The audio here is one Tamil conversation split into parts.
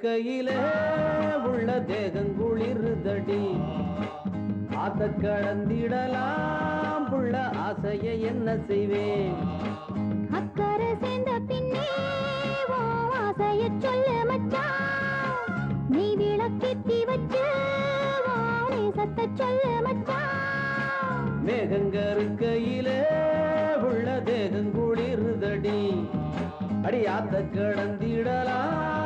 கருக்கையில உள்ள தேகம் குளிருதடி ஆத்த கடந்திடலாம் புள்ள ஆசைய என்ன செய்வேன்? அக்கறை சேர்ந்த பின்னே ஆசைய சொல்லு மச்சான் நீ விளக்கேத்தி வச்சு ஓ நேசத்தை சொல்லு மச்சான் மேகங்கருக்கையில உள்ள தேகம் குளிருதடி அடி ஆத்த கடந்திடலாம்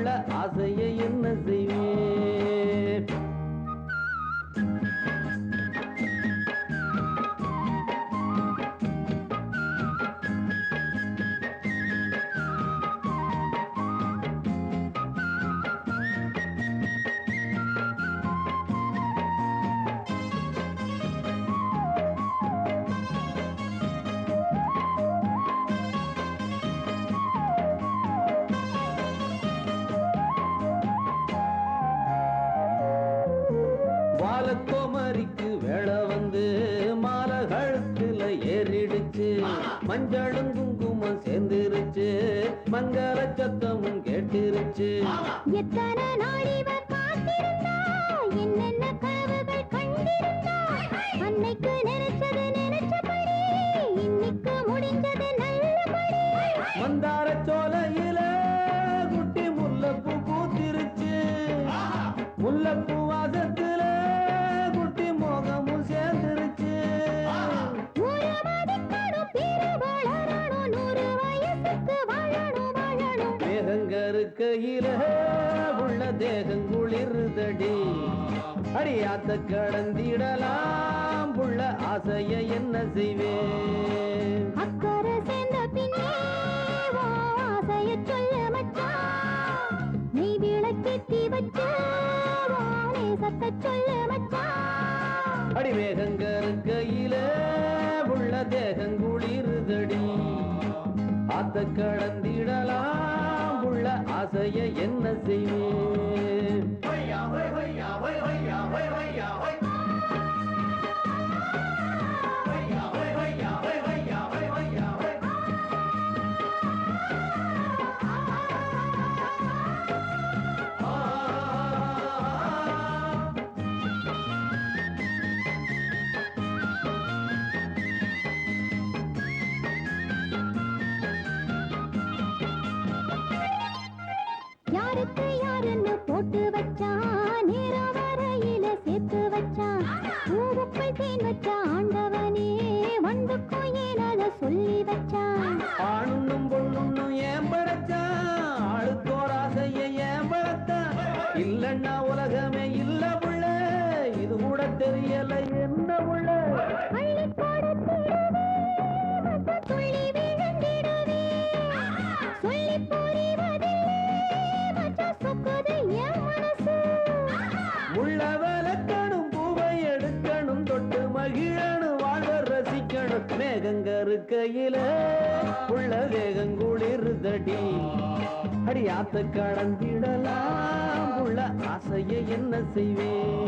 உள்ள ஆசையை என்ன செய்வேன்? கோமரிக்கு வேலை வந்து மாலை கழுத்துல ஏறிடுச்சு. மஞ்சளும் குங்குமம் சேர்ந்துருச்சு. மங்கள சத்தமும் கேட்டுருச்சு. எத்தனை நாள் இவர் வாழணும் மேகங்கருக்கையில உள்ள தேகம் குளிருதடி அடியாத்த கடந்திடலாம் புள்ள ஆசைய என்ன செய்வேன்? அக்கறை சேர்ந்த பின்னே ஆசைய சொல்லு மச்சான் நீ விளக்கேத்தி வச்சு ஓ நேசத்தை சொல்லு மச்சான் அடி மேகங்கருக்கையில உள்ள தேகம் குளிருதடி ஆத்த கடந்திடலாம் உள்ள ஆசைய என்ன செய்வேன்? இல்லன்னா உலகமே இல்ல புள்ள இது கூட தெரியல என்ன புள்ள அள்ளி உள்ள பூவை எடுக்கணும் தொட்டு மகிழணும் வாழ்வ ரசிக்கணும். மேகங்கருக்கையில உள்ள வேகம் குளிருதடி அடியாத்த கடந்திடலாம். செய்வேன்